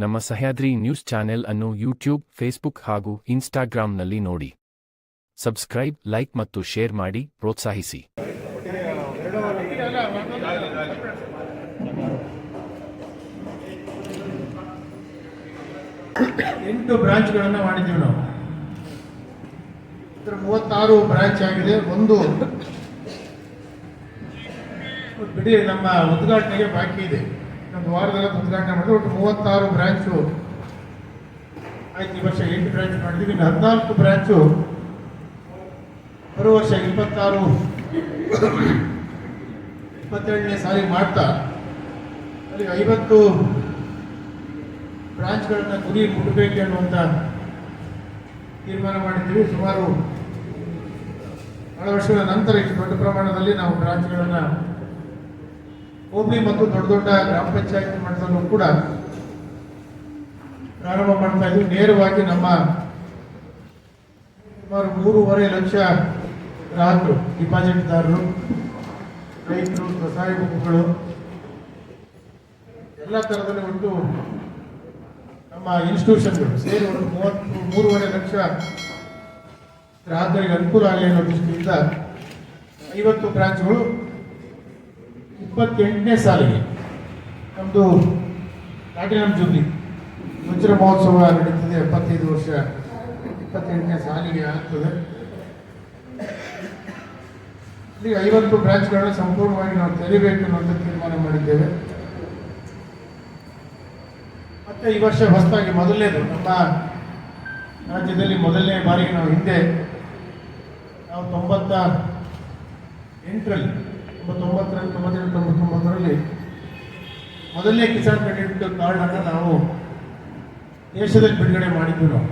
ನಮ್ಮ Sahyadri news channel ಅನ್ನು YouTube, Facebook ಹಾಗೂ ಇನ್ಸ್ಟಾಗ್ರಾಂನಲ್ಲಿ ನೋಡಿ. ಸಬ್ಸ್ಕ್ರೈಬ್, ಲೈಕ್ ಮತ್ತು ಶೇರ್ ಮಾಡಿ, ಪ್ರೋತ್ಸಾಹಿಸಿ. ಎಂಟು ಬ್ರಾಂಚ್ಗಳನ್ನು ಮಾಡಿದ್ದೀವಿ ನಾವು. ಇದರ ಮೂವತ್ತಾರು ಬ್ರಾಂಚ್ ಆಗಿದೆ. ಒಂದು ಬಿಡಿ ನಮ್ಮ ಉದ್ಘಾಟನೆಗೆ ಬಾಕಿ ಇದೆ. ಒಂದು ವಾರದಲ್ಲಿ ಉದ್ಘಾಟನೆ ಮಾಡಿದ್ರು, ಒಟ್ಟು ಮೂವತ್ತಾರು ಬ್ರಾಂಚು ಆಯ್ತು, ಈ ವರ್ಷ ಎಂಟು ಬ್ರಾಂಚ್ ಮಾಡಿದ್ದೀವಿ ಇನ್ನು ಹದಿನಾಲ್ಕು ಬ್ರಾಂಚು ಬರುವ ವರ್ಷ ಇಪ್ಪತ್ತಾರು ಇಪ್ಪತ್ತೆರಡನೇ ಸಾರಿ ಮಾಡ್ತಾ, ಅಲ್ಲಿ ಐವತ್ತು ಬ್ರಾಂಚ್ಗಳನ್ನ ಗುರಿ ಮುಟ್ಟಬೇಕು ಅನ್ನುವಂಥ ತೀರ್ಮಾನ ಮಾಡಿದ್ದೀವಿ. ಸುಮಾರು ಬಹಳ ವರ್ಷಗಳ ನಂತರ ಇಷ್ಟು ದೊಡ್ಡ ಪ್ರಮಾಣದಲ್ಲಿ ನಾವು ಬ್ರಾಂಚ್ಗಳನ್ನು ಹೋಬಳಿ ಮತ್ತು ದೊಡ್ಡ ದೊಡ್ಡ ಗ್ರಾಮ ಪಂಚಾಯತ್ ಮಟ್ಟದಲ್ಲೂ ಕೂಡ ಪ್ರಾರಂಭ ಮಾಡ್ತಾ ಇದ್ವಿ ನೇರವಾಗಿ ನಮ್ಮ ಸುಮಾರು ಮೂರುವರೆ ಲಕ್ಷ ಗ್ರಾಹಕರು, ಡಿಪಾಸಿಟ್ದಾರರು, ರೈತರು, ಸ್ವಸಹಾಯ ಗುಂಪುಗಳು, ಎಲ್ಲ ಥರದಲ್ಲಿ ಒಟ್ಟು ನಮ್ಮ ಇನ್ಸ್ಟಿಟ್ಯೂಷನ್ಗಳು ಸೇರಿ ಒಂದು ಮೂವತ್ತು, ಮೂರುವರೆ ಲಕ್ಷ ಗ್ರಾಹಕರಿಗೆ ಅನುಕೂಲ ಆಗಲಿ ಅನ್ನೋ ದೃಷ್ಟಿಯಿಂದ ಐವತ್ತು ಬ್ರಾಂಚ್ಗಳು ಇಪ್ಪತ್ತೆಂಟನೇ ಸಾಲಿಗೆ ನಮ್ಮದು ಪ್ಲಾಟಿನಮ್ ಜೂಬ್ಲಿ ವಜ್ರ ಮಹೋತ್ಸವ ನಡೀತದೆ ಎಪ್ಪತ್ತೈದು ವರ್ಷ. ಇಪ್ಪತ್ತೆಂಟನೇ ಸಾಲಿಗೆ ಆಗ್ತದೆ. ಇಲ್ಲಿ ಐವತ್ತು ಬ್ರಾಂಚ್ಗಳನ್ನ ಸಂಪೂರ್ಣವಾಗಿ ನಾವು ತೆರಿಬೇಕು ಅನ್ನೋ ತೀರ್ಮಾನ ಮಾಡಿದ್ದೇವೆ. ಮತ್ತೆ ಈ ವರ್ಷ ಹೊಸದಾಗಿ ಮೊದಲನೇದು. ನಮ್ಮ ರಾಜ್ಯದಲ್ಲಿ ಮೊದಲನೇ ಬಾರಿಗೆ ನಾವು ಹಿಂದೆ ನಾವು ತೊಂಬತ್ತ ಎಂಟರಲ್ಲಿ ತೊಂಬತ್ತೊಂಬತ್ತರಲ್ಲಿ ತೊಂಬತ್ತೆರಡು, ತೊಂಬತ್ತೊಂಬತ್ತರಲ್ಲಿ ಮೊದಲನೇ ಕಿಸಾನ್ ಕ್ರೆಡಿಟ್ ಕಾರ್ಡನ್ನು ನಾವು ದೇಶದಲ್ಲಿ ಬಿಡುಗಡೆ ಮಾಡಿದ್ವಿ ನಾವು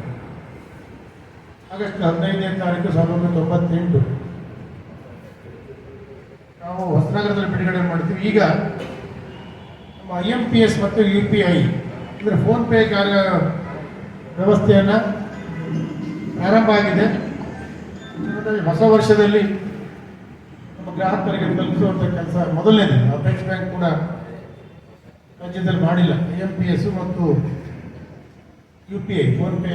ಆಗಸ್ಟ್ ಹದಿನೈದನೇ ತಾರೀಕು ಸಾವಿರದ ಒಂಬೈನೂರ ತೊಂಬತ್ತೆಂಟು. ನಾವು ಹೊಸನಗರದಲ್ಲಿ ಬಿಡುಗಡೆ ಮಾಡ್ತೀವಿ. ಈಗ ನಮ್ಮ ಐ ಎಂ ಪಿ ಎಸ್ ಮತ್ತು ಯು ಪಿ ಐ ಅಂದರೆ ಫೋನ್ ಪೇ ಕಾರ್ಯ ವ್ಯವಸ್ಥೆಯನ್ನು ಪ್ರಾರಂಭ ಆಗಿದೆ. ಹೊಸ ವರ್ಷದಲ್ಲಿ ನಮ್ಮ ಗ್ರಾಹಕರಿಗೆ ತಲುಪಿಸುವಂಥ ಕೆಲಸ ಮೊದಲನೇದು. ಅಪೆಕ್ಸ್ ಬ್ಯಾಂಕ್ ಕೂಡ ರಾಜ್ಯದಲ್ಲಿ ಮಾಡಿಲ್ಲ. ಐ ಎಂ ಪಿ ಎಸ್ ಮತ್ತು U P I PhonePe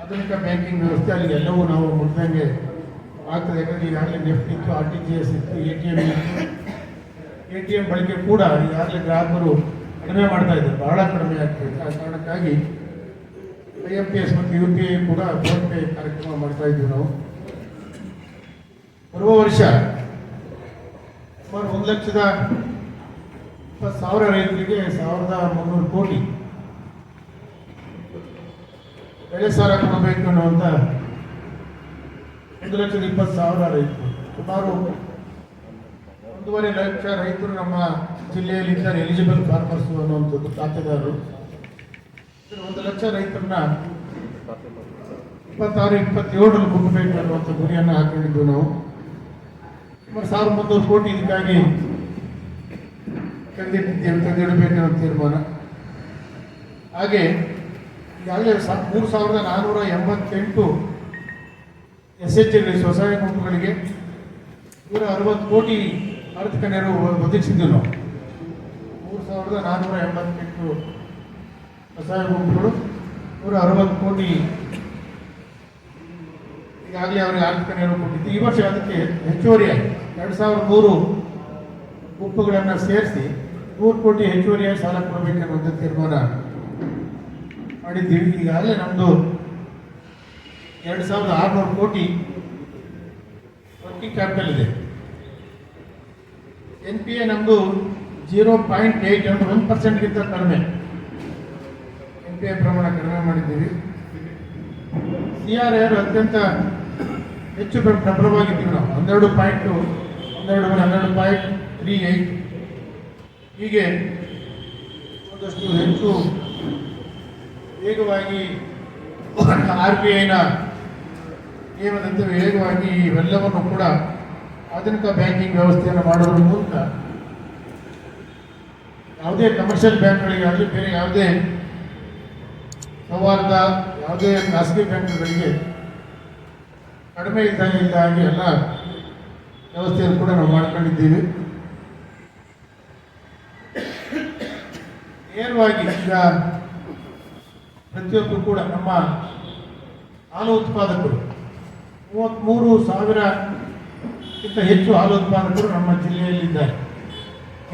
ಆಧುನಿಕ ಬ್ಯಾಂಕಿಂಗ್ ವ್ಯವಸ್ಥೆ ಅಲ್ಲಿ ಎಲ್ಲವೂ ನಾವು ಮುಟ್ದಂಗೆ ಆಗ್ತದೆ. ಯಾಕಂದರೆ ಈಗಾಗಲೇ ನೆಫ್ಟ್ ಇತ್ತು ಆರ್ ಟಿ ಜಿ ಎಸ್ ಇತ್ತು ಎ ಟಿ ಎಂ ಇತ್ತು. ಎ ಟಿ ಎಂ ಬಳಕೆ ಕೂಡ ಈಗಾಗಲೇ ಗ್ರಾಹಕರು ಕಡಿಮೆ ಮಾಡ್ತಾ ಇದ್ದಾರೆ, ಬಹಳ ಕಡಿಮೆ ಆಗ್ತಿದೆ ಆ ಕಾರಣಕ್ಕಾಗಿ ಐ ಎಂ ಪಿ ಎಸ್ ಮತ್ತು ಯು ಪಿ ಐ ಕೂಡ ಫೋನ್ ಪೇ ಕಾರ್ಯಕ್ರಮ ಮಾಡ್ತಾ ಇದ್ದೀವಿ ನಾವು. ಬರುವ ವರ್ಷ ಸುಮಾರು ಒಂದು ಲಕ್ಷದ ಇಪ್ಪತ್ತು ಸಾವಿರ ರೈತರಿಗೆ ಸಾವಿರದ ಮುನ್ನೂರು ಕೋಟಿ ಬೆಳೆ ಸಾಲ ಕೊಡಬೇಕು ಅನ್ನುವಂಥ ಒಂದು ಲಕ್ಷದ ಇಪ್ಪತ್ತು ಸಾವಿರ ರೈತರು. ಸುಮಾರು ಒಂದೂವರೆ ಲಕ್ಷ ರೈತರು ನಮ್ಮ ಜಿಲ್ಲೆಯಲ್ಲಿ ಇದ್ದಾರೆ ಎಲಿಜಿಬಲ್ ಫಾರ್ಮರ್ಸ್ ಅನ್ನುವಂಥದ್ದು ಖಾತೆದಾರರು. ಒಂದು ಲಕ್ಷ ರೈತರನ್ನ ಇಪ್ಪತ್ತಾರು, ಇಪ್ಪತ್ತೇಳರಲ್ಲಿ ಮುಗಬೇಕು ಅನ್ನುವಂಥ ಗುರಿಯನ್ನು ಹಾಕೊಂಡಿದ್ದು ನಾವು. ಸುಮಾರು ಸಾವಿರದ ಮುನ್ನೂರು ಕೋಟಿ ಇದಕ್ಕಾಗಿ ತಂದಿಟ್ಟಿದ್ದೇವೆ ತಂದಿಡಬೇಕಿರೋ ತೀರ್ಮಾನ ಹಾಗೆ ಈಗಾಗಲೇ ಸಾ ಮೂರು ಸಾವಿರದ ನಾನ್ನೂರ ಎಂಬತ್ತೆಂಟು ಎಸ್ ಎಚ್ ಎಲ್ ಸ್ವಸಹಾಯ ಗುಂಪುಗಳಿಗೆ ನೂರ ಅರವತ್ತು ಕೋಟಿ ಆರ್ಥಿಕ ನೆರವು ಒದಗಿಸಿದ್ದು ನಾವು. ಮೂರು ಸಾವಿರದ ನಾನ್ನೂರ ಎಂಬತ್ತೆಂಟು ಸ್ವಸಹಾಯ ಗುಂಪುಗಳು ನೂರ ಅರವತ್ತು ಕೋಟಿ ಈಗಾಗಲೇ ಅವರಿಗೆ ಆರ್ಥಿಕ ನೆರವು ಕೊಟ್ಟಿದ್ದು. ಈ ವರ್ಷ ಅದಕ್ಕೆ ಹೆಚ್ಚುವರಿಯಾಗಿ ಎರಡು ಸಾವಿರದ ಮೂರು ಉಪ್ಪುಗಳನ್ನು ಸೇರಿಸಿ ನೂರು ಕೋಟಿ ಹೆಚ್ಚುವರಿಯಾಗಿ ಸಾಲ ಕೊಡಬೇಕನ್ನುವಂಥ ತೀರ್ಮಾನ ಮಾಡಿದ್ದೀವಿ. ಈಗಾಗಲೇ ನಮ್ಮದು ಎರಡು ಸಾವಿರದ ಆರುನೂರು ಕೋಟಿ ವರ್ಕಿಂಗ್ ಕ್ಯಾಪಿಟಲ್ ಇದೆ. ಎನ್ ಪಿ ಎ ನಮ್ಮದು ಜೀರೋ ಪಾಯಿಂಟ್ ಏಯ್ಟ್ ಅಂದರೆ ಒಂದು ಪರ್ಸೆಂಟ್ಗಿಂತ ಕಡಿಮೆ. ಎನ್ ಪಿ ಎ ಪ್ರಮಾಣ ಕಡಿಮೆ ಮಾಡಿದ್ದೀವಿ. ಸಿ ಆರ್ ಆರ್ ಅತ್ಯಂತ ಹೆಚ್ಚು ಪ್ರ- ಪ್ರಬಲವಾಗಿದ್ದೀವಿ ನಾವು. ಹನ್ನೆರಡು ಪಾಯಿಂಟು ಹನ್ನೆರಡು ಹನ್ನೆರಡು ಪಾಯಿಂಟ್ ತ್ರೀ ಏಯ್ಟ್ ಹೀಗೆ ಒಂದಷ್ಟು ಹೆಚ್ಚು ವೇಗವಾಗಿ ಆರ್ ಬಿ ಐನ ನಿಯಮದಂತೆ ವೇಗವಾಗಿ ಇವೆಲ್ಲವನ್ನು ಕೂಡ ಆಧುನಿಕ ಬ್ಯಾಂಕಿಂಗ್ ವ್ಯವಸ್ಥೆಯನ್ನು ಮಾಡೋದ್ರ ಮೂಲಕ ಯಾವುದೇ ಕಮರ್ಷಿಯಲ್ ಬ್ಯಾಂಕ್ಗಳಿಗೆ ಆಗಲಿ ಬೇರೆ ಯಾವುದೇ ಸೌಹಾರ್ದ ಯಾವುದೇ ಖಾಸಗಿ ಬ್ಯಾಂಕ್ಗಳಿಗೆ ಕಡಿಮೆ ಇದ್ದಾಗ ಇದ್ದ ಹಾಗೆ ಎಲ್ಲ ವ್ಯವಸ್ಥೆಯನ್ನು ಕೂಡ ನಾವು ಮಾಡ್ಕೊಂಡಿದ್ದೀವಿ. ನೇರವಾಗಿ ಈಗ ಪ್ರತಿಯೊಬ್ಬರು ಕೂಡ ನಮ್ಮ ಹಾಲು ಉತ್ಪಾದಕರು ಮೂವತ್ತ್ಮೂರು ಸಾವಿರಕ್ಕಿಂತ ಹೆಚ್ಚು ಹಾಲು ಉತ್ಪಾದಕರು ನಮ್ಮ ಜಿಲ್ಲೆಯಲ್ಲಿದ್ದಾರೆ.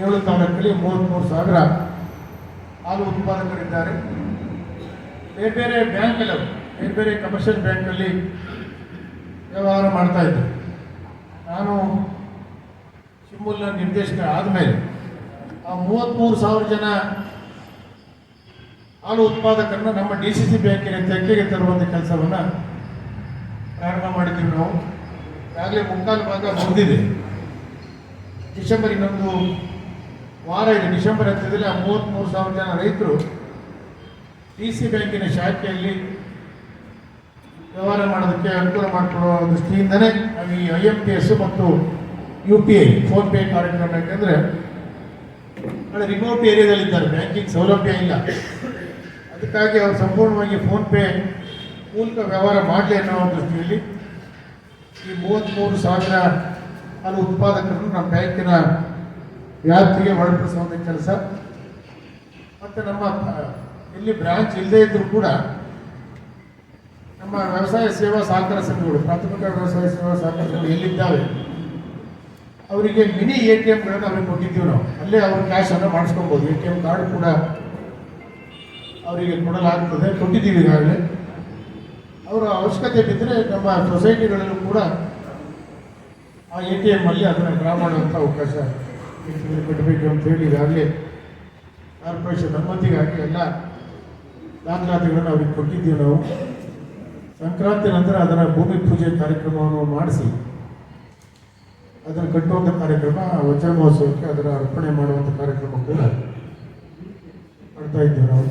ಏಳು ತಾಲೂಕಲ್ಲಿ ಮೂವತ್ತ್ಮೂರು ಸಾವಿರ ಹಾಲು ಉತ್ಪಾದಕರಿದ್ದಾರೆ. ಬೇರೆ ಬೇರೆ ಬ್ಯಾಂಕಲ್ಲಿ ಬೇರೆ ಬೇರೆ ಕಮರ್ಷಿಯಲ್ ಬ್ಯಾಂಕಲ್ಲಿ ವ್ಯವಹಾರ ಮಾಡ್ತಾ ನಾನು ಶಿಮೂಲ್ನ ನಿರ್ದೇಶಕ ಆದಮೇಲೆ ಆ ಮೂವತ್ತ್ಮೂರು ಸಾವಿರ ಜನ ಹಾಲು ಉತ್ಪಾದಕರನ್ನ ನಮ್ಮ ಡಿ ಸಿ ಸಿ ಬ್ಯಾಂಕಿನ ತೆಕ್ಕೆಗೆ ತರುವಂಥ ಕೆಲಸವನ್ನು ಪ್ರಾರಂಭ ಮಾಡಿದ್ದೀವಿ ನಾವು. ಈಗಾಗಲೇ ಮುಕ್ಕಾಲು ಭಾಗ ಮುಗಿದಿದೆ. ಡಿಸೆಂಬರ್ ಇನ್ನೊಂದು ವಾರ ಇದೆ. ಡಿಸೆಂಬರ್ ಹತ್ತದಲ್ಲಿ ಆ ಮೂವತ್ತ್ಮೂರು ಸಾವಿರ ಜನ ರೈತರು ಡಿ ಸಿ ಬ್ಯಾಂಕಿನ ಶಾಖೆಯಲ್ಲಿ ವ್ಯವಹಾರ ಮಾಡೋದಕ್ಕೆ ಅನುಕೂಲ ಮಾಡಿಕೊಡುವ ದೃಷ್ಟಿಯಿಂದಲೇ ನಾವು ಈ ಐ ಎಂ ಪಿ ಎಸ್ ಮತ್ತು ಯು ಪಿ ಐ ಫೋನ್ಪೇ ಕಾರ್ಯಕ್ರಮ ಯಾಕೆಂದರೆ ಅಲ್ಲಿ ರಿಮೋಟ್ ಏರಿಯಾದಲ್ಲಿದ್ದಾರೆ ಬ್ಯಾಂಕಿಂಗ್ ಸೌಲಭ್ಯ ಇಲ್ಲ. ಅದಕ್ಕಾಗಿ ಅವರು ಸಂಪೂರ್ಣವಾಗಿ ಫೋನ್ಪೇ ಮೂಲಕ ವ್ಯವಹಾರ ಮಾಡಲಿ ಅನ್ನೋ ದೃಷ್ಟಿಯಲ್ಲಿ ಈ ಮೂವತ್ತ್ಮೂರು ಸಾವಿರ ಹಾಲು ಉತ್ಪಾದಕರನ್ನು ನಮ್ಮ ಬ್ಯಾಂಕಿನ ವ್ಯಾಪ್ತಿಗೆ ಒಳಪಡಿಸುವಂಥ ಕೆಲಸ. ಮತ್ತು ನಮ್ಮ ಇಲ್ಲಿ ಬ್ರಾಂಚ್ ಇಲ್ಲದೇ ಇದ್ದರೂ ಕೂಡ ನಮ್ಮ ವ್ಯವಸಾಯ ಸೇವಾ ಸಹಕಾರ ಸಂಘಗಳು, ಪ್ರಾಥಮಿಕ ವ್ಯವಸಾಯ ಸೇವಾ ಸಹಕಾರ ಸಂಘಗಳು ಎಲ್ಲಿದ್ದಾವೆ? ಅವರಿಗೆ ಮಿನಿ ಎ ಟಿ ಎಮ್ಗಳನ್ನು ಅವ್ರಿಗೆ ಕೊಟ್ಟಿದ್ದೀವಿ ನಾವು. ಅಲ್ಲೇ ಅವ್ರ ಕ್ಯಾಶನ್ನು ಮಾಡಿಸ್ಕೊಬೋದು. ಎ ಟಿ ಎಂ ಕಾರ್ಡ್ ಕೂಡ ಅವರಿಗೆ ಕೊಡಲಾಗ್ತದೆ. ಕೊಟ್ಟಿದ್ದೀವಿ ಈಗಾಗಲೇ. ಅವರ ಅವಶ್ಯಕತೆ ಬಿದ್ದರೆ ನಮ್ಮ ಸೊಸೈಟಿಗಳಲ್ಲೂ ಕೂಡ ಆ ಎ ಟಿ ಎಮ್ಮಲ್ಲಿ ಅದನ್ನು ಡ್ರಾ ಮಾಡುವಂಥ ಅವಕಾಶ ಕೊಡಬೇಕು ಅಂತ ಹೇಳಿ ಈಗಾಗಲೇ ಕಾರ್ಪೊರೇಷನ್ ಅನುಮತಿಗಾಗಿ ಎಲ್ಲ ದಾಖಲಾತಿಗಳನ್ನು ಅವ್ರಿಗೆ ಕೊಟ್ಟಿದ್ದೀವಿ ನಾವು. ಸಂಕ್ರಾಂತಿ ನಂತರ ಅದರ ಭೂಮಿ ಪೂಜೆ ಕಾರ್ಯಕ್ರಮವನ್ನು ಮಾಡಿಸಿ ಅದನ್ನು ಕಟ್ಟುವಂಥ ಕಾರ್ಯಕ್ರಮ ವಚನ ಮಹೋತ್ಸವಕ್ಕೆ ಅದರ ಅರ್ಪಣೆ ಮಾಡುವಂಥ ಕಾರ್ಯಕ್ರಮ ಕೂಡ ಮಾಡ್ತಾ ಇದ್ದೇವೆ ನಾವು.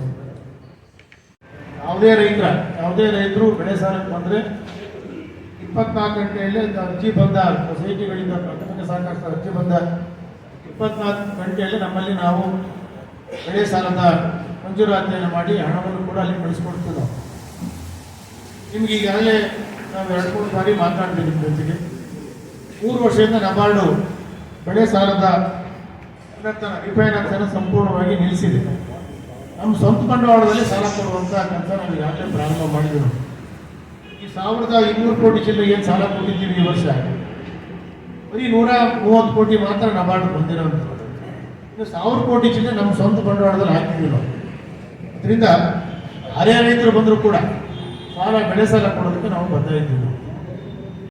ಯಾವುದೇ ರೈತರ, ಯಾವುದೇ ರೈತರು ಬೆಳೆ ಸಾಲಕ್ಕೆ ಬಂದರೆ ಇಪ್ಪತ್ನಾಲ್ಕು ಗಂಟೆಯಲ್ಲಿ ಅರ್ಜಿ ಬಂದ ಸೊಸೈಟಿಗಳಿಂದ ಪ್ರಾಥಮಿಕ ಸಹಕಾರ ಅರ್ಜಿ ಬಂದ, ಇಪ್ಪತ್ನಾಲ್ಕು ಗಂಟೆಯಲ್ಲಿ ನಮ್ಮಲ್ಲಿ ನಾವು ಬೆಳೆ ಸಾಲದ ಮಂಜೂರಾತಿಯನ್ನು ಮಾಡಿ ಹಣವನ್ನು ಕೂಡ ಅಲ್ಲಿ ಕಳಿಸ್ಕೊಡ್ತೀವಿ ನಾವು. ನಿಮ್ಗೆ ಈಗಾಗಲೇ ನಾವು ಎರಡು ಮೂರು ಬಾರಿ ಮಾತನಾಡ್ತೀವಿ ನಿಮ್ಮ ಜೊತೆಗೆ. ಮೂರು ವರ್ಷದಿಂದ ನಬಾರ್ಡು ಬೆಳೆ ಸಾಲದ ರಿಫೈನಾನ್ಸನ್ನು ಸಂಪೂರ್ಣವಾಗಿ ನಿಲ್ಲಿಸಿದೆ. ನಮ್ಮ ಸ್ವಂತ ಬಂಡವಾಳದಲ್ಲಿ ಸಾಲ ಕೊಡುವಂಥ ಕೆಲಸ ನಾವು ಈಗಾಗಲೇ ಪ್ರಾರಂಭ ಮಾಡಿದ್ರು ಈ ಸಾವಿರದ ಇನ್ನೂರು ಕೋಟಿ ಚಿಲ್ಲರೆ ಏನು ಸಾಲ ಕೊಟ್ಟಿದ್ದೀವಿ ಈ ವರ್ಷ? ಬರೀ ನೂರ ಮೂವತ್ತು ಕೋಟಿ ಮಾತ್ರ ನಬಾರ್ಡ್ ಬಂದಿರೋದು. ಇನ್ನು ಸಾವಿರ ಕೋಟಿ ಚಿಲ್ಲ ನಮ್ಮ ಸ್ವಂತ ಬಂಡವಾಳದಲ್ಲಿ ಹಾಕಿದ್ದೀವಿ ನಾವು. ಅದರಿಂದ ಹರಿಯ ರೈತರು ಬಂದರೂ ಕೂಡ ಸಾಲ ಬೆಳೆ ಸಾಲ ಕೊಡೋದಕ್ಕೆ ನಾವು ಬದ್ಧ ಇದ್ದೀವಿ.